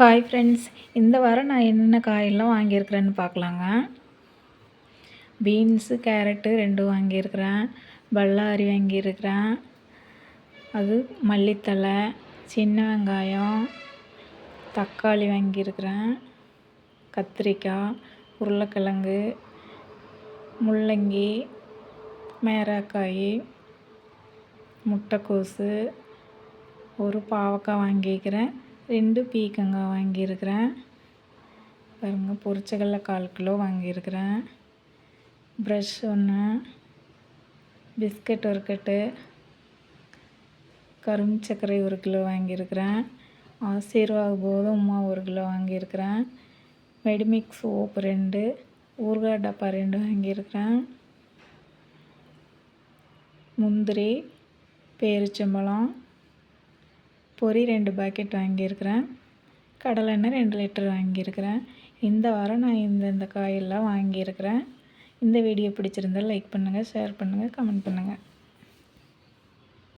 Hi friends இந்த வாரம் நான் என்னென்ன காயெல்லாம் வாங்கியிருக்கிறேன்னு பார்க்கலாங்க. பீன்ஸு கேரட்டு ரெண்டும் வாங்கியிருக்கிறேன். பல்லாரி வாங்கியிருக்கிறேன். அது மல்லித்தலை சின்ன வெங்காயம் தக்காளி வாங்கியிருக்கிறேன். கத்திரிக்காய் உருளைக்கிழங்கு முள்ளங்கி மேராக்காய் முட்டைக்கோசு ஒரு பாவக்காய் வாங்கியிருக்கிறேன். ரெண்டு பீக்கங்காய் வாங்கியிருக்கிறேன். பாருங்கள் பொரிச்சகல்ல கால் கிலோ வாங்கியிருக்கிறேன். ப்ரஷ் ஒன்று பிஸ்கட் ஒரு கட்டு கரும்பு சர்க்கரை ஒரு கிலோ வாங்கியிருக்கிறேன். ஆசீர்வாத் கோதுமை ஒரு கிலோ வாங்கியிருக்கிறேன். மெடிமிக்ஸ் சோப்பு ரெண்டு ஊறுகாய் டப்பா ரெண்டு வாங்கியிருக்கிறேன். முந்திரி பேரிச்சம்பழம் பொரி ரெண்டு பாக்கெட் வாங்கியிருக்கிறேன். கடலெண்ணெய் ரெண்டு லிட்டர் வாங்கியிருக்கிறேன். இந்த வாரம் நான் இந்தந்த காயெல்லாம் வாங்கியிருக்கிறேன். இந்த வீடியோ பிடிச்சிருந்தால் லைக் பண்ணுங்கள் ஷேர் பண்ணுங்கள் கமெண்ட் பண்ணுங்கள்